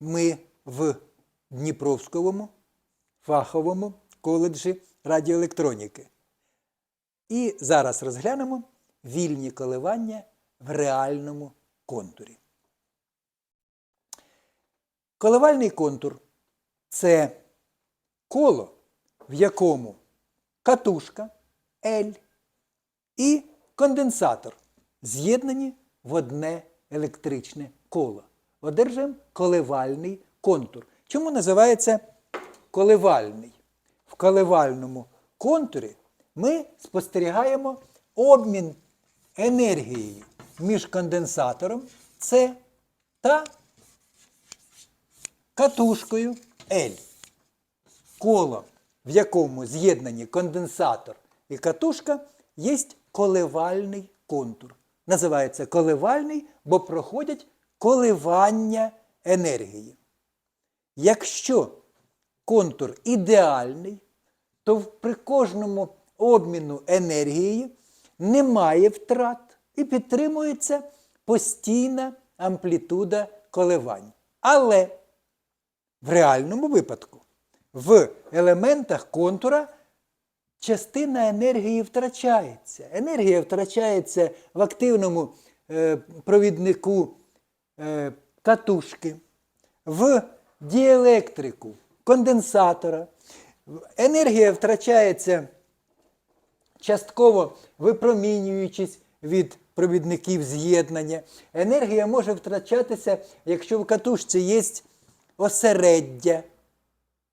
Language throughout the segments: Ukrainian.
ми в Дніпровському фаховому коледжі радіоелектроніки. І зараз розглянемо вільні коливання в реальному контурі. Коливальний контур це коло, в якому катушка L і конденсатор з'єднані в одне електричне коло. Одержуємо коливальний контур. Чому називається коливальний? В коливальному контурі ми спостерігаємо обмін енергією між конденсатором С та катушкою L. Коло, в якому з'єднані конденсатор і катушка, є коливальний контур. Називається коливальний, бо проходять коливання енергії. Якщо контур ідеальний, то при кожному обміну енергії немає втрат і підтримується постійна амплітуда коливань. Але в реальному випадку в елементах контура частина енергії втрачається. Енергія втрачається в активному е, провіднику катушки, в діелектрику конденсатора. Енергія втрачається частково випромінюючись від провідників з'єднання. Енергія може втрачатися, якщо в катушці є осереддя,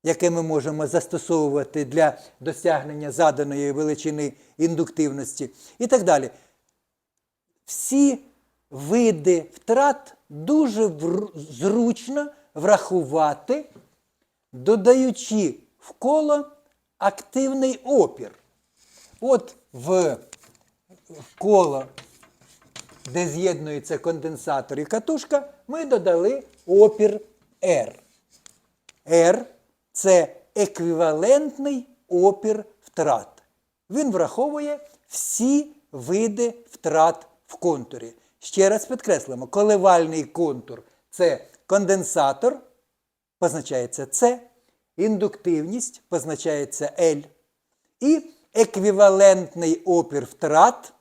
яке ми можемо застосовувати для досягнення заданої величини індуктивності і так далі. Всі види втрат дуже зручно врахувати, додаючи в коло активний опір. От в коло, де з'єднується конденсатор і катушка, ми додали опір R. R це еквівалентний опір втрат. Він враховує всі види втрат в контурі. Ще раз підкреслимо, коливальний контур це конденсатор, позначається С, індуктивність позначається L, і еквівалентний опір втрат,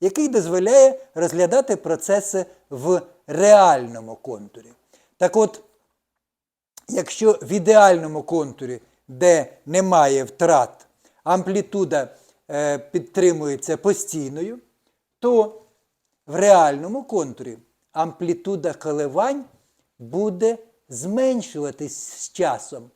який дозволяє розглядати процеси в реальному контурі. Так от, якщо в ідеальному контурі, де немає втрат, амплітуда е, підтримується постійною, то в реальному контурі амплітуда коливань буде зменшуватись з часом,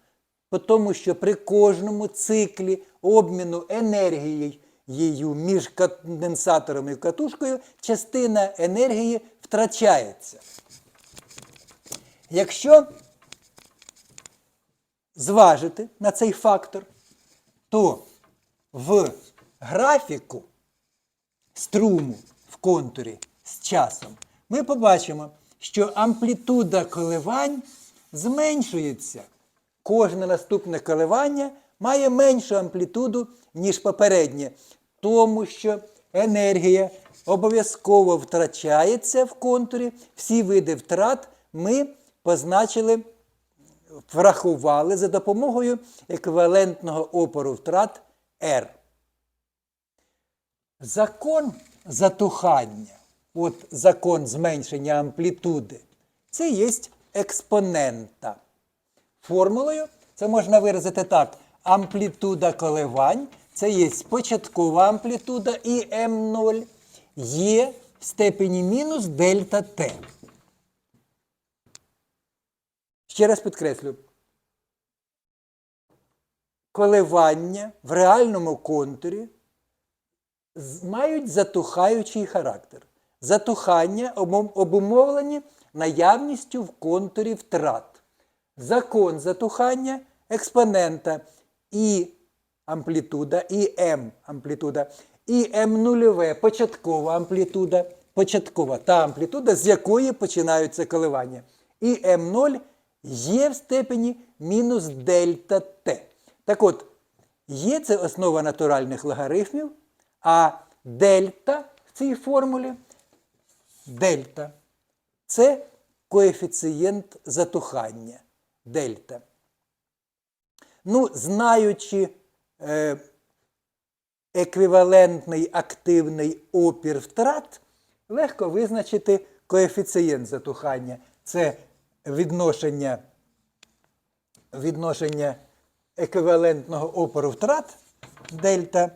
тому що при кожному циклі обміну енергією між конденсатором і катушкою частина енергії втрачається. Якщо зважити на цей фактор, то в графіку струму в контурі з часом ми побачимо, що амплітуда коливань зменшується. Кожне наступне коливання має меншу амплітуду, ніж попереднє, тому що енергія обов'язково втрачається в контурі. Всі види втрат ми позначили врахували за допомогою еквівалентного опору втрат R. Закон затухання, от закон зменшення амплітуди, це є експонента. Формулою це можна виразити так: амплітуда коливань це є початкова амплітуда і М0 є в степені мінус дельта Т. Ще раз підкреслю. Коливання в реальному контурі мають затухаючий характер. Затухання обум- обумовлені наявністю в контурі втрат. Закон затухання експонента і амплітуда, і М амплітуда, і М нульове початкова амплітуда, початкова та амплітуда, з якої починаються коливання. І М0 є в степені мінус дельта Т. Так от, є це основа натуральних логарифмів, а дельта в цій формулі дельта це коефіцієнт затухання дельта. Ну, знаючи е, еквівалентний активний опір втрат, легко визначити коефіцієнт затухання. Це відношення, відношення еквівалентного опору втрат дельта,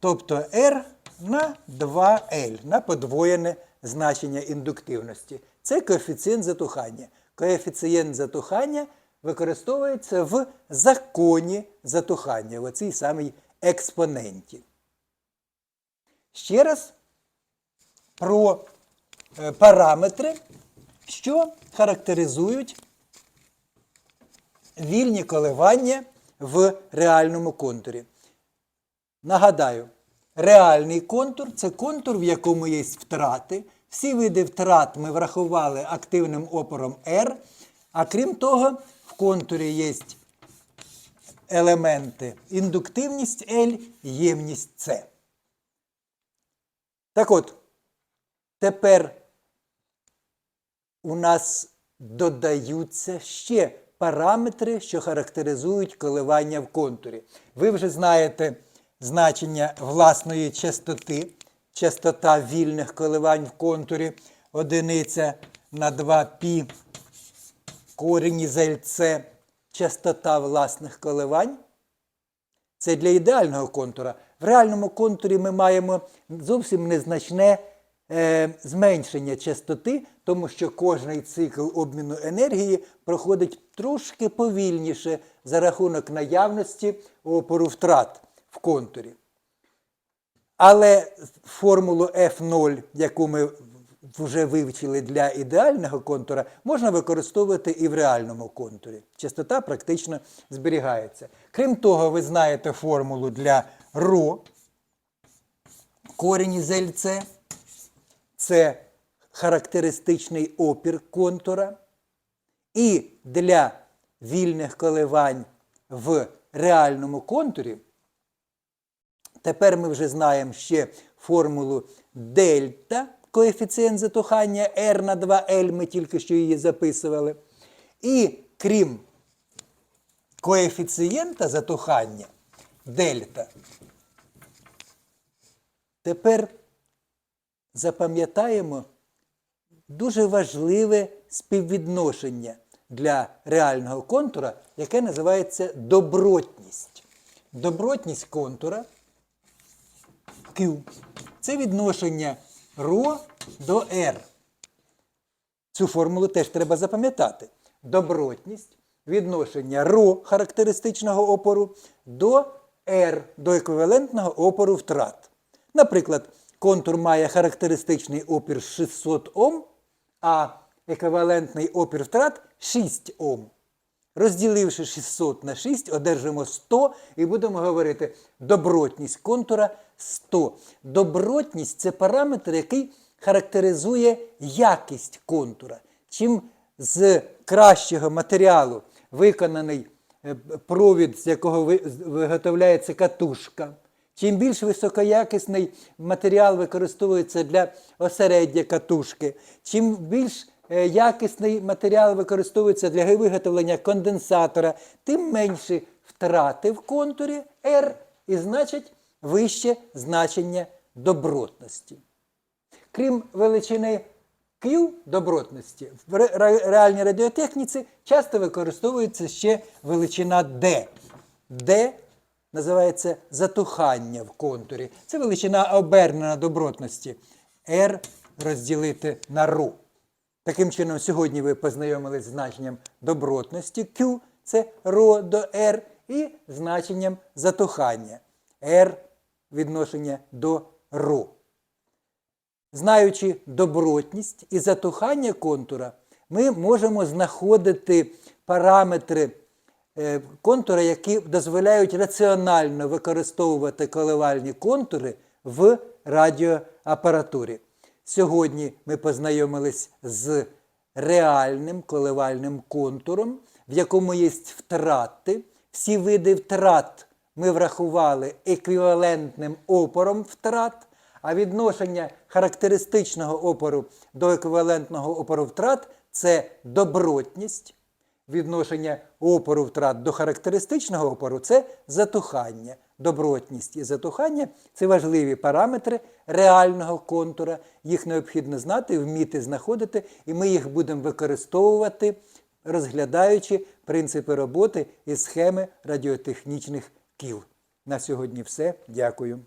тобто R на 2L, на подвоєне значення індуктивності. Це коефіцієнт затухання. Коефіцієнт затухання використовується в законі затухання, в цій самій експоненті. Ще раз про е, параметри, що характеризують вільні коливання в реальному контурі. Нагадаю, реальний контур це контур, в якому є втрати. Всі види втрат ми врахували активним опором R, а крім того, в контурі є елементи індуктивність L, ємність С. Так от, тепер у нас додаються ще параметри, що характеризують коливання в контурі. Ви вже знаєте значення власної частоти, частота вільних коливань в контурі, одиниця на 2π корінь ЛЦ, частота власних коливань. Це для ідеального контура. В реальному контурі ми маємо зовсім незначне е, зменшення частоти, тому що кожний цикл обміну енергії проходить трошки повільніше за рахунок наявності опору втрат в контурі. Але формулу F0, яку ми вже вивчили для ідеального контура, можна використовувати і в реальному контурі. Частота практично зберігається. Крім того, ви знаєте формулу для ρ, корінь із ЛЦ. Це характеристичний опір контура. І для вільних коливань в реальному контурі Тепер ми вже знаємо ще формулу дельта, коефіцієнт затухання R на 2L, ми тільки що її записували. І крім коефіцієнта затухання дельта, тепер запам'ятаємо дуже важливе співвідношення для реального контура, яке називається добротність. Добротність контура Це відношення ρ до R. Цю формулу теж треба запам'ятати. Добротність відношення ρ характеристичного опору до R, до еквівалентного опору втрат. Наприклад, контур має характеристичний опір 600 Ом, а еквівалентний опір втрат 6 Ом. Розділивши 600 на 6, одержимо 100 і будемо говорити добротність контура 100. Добротність це параметр, який характеризує якість контура. Чим з кращого матеріалу виконаний е, провід, з якого виготовляється катушка, чим більш високоякісний матеріал використовується для осереддя катушки, чим більш е, якісний матеріал використовується для виготовлення конденсатора, тим менші втрати в контурі R і значить вище значення добротності. Крім величини Q добротності, в ре- ре- реальній радіотехніці часто використовується ще величина D. D називається затухання в контурі. Це величина обернена добротності. R розділити на ρ. Таким чином, сьогодні ви познайомились з значенням добротності Q це ρ до R і значенням затухання R відношення до ρ. Знаючи добротність і затухання контура, ми можемо знаходити параметри е, контура, які дозволяють раціонально використовувати коливальні контури в радіоапаратурі. Сьогодні ми познайомились з реальним коливальним контуром, в якому є втрати. Всі види втрат ми врахували еквівалентним опором втрат, А відношення характеристичного опору до еквівалентного опору втрат це добротність. Відношення опору втрат до характеристичного опору це затухання. Добротність і затухання це важливі параметри реального контура. Їх необхідно знати, вміти знаходити, і ми їх будемо використовувати, розглядаючи принципи роботи і схеми радіотехнічних кіл. На сьогодні все. Дякую.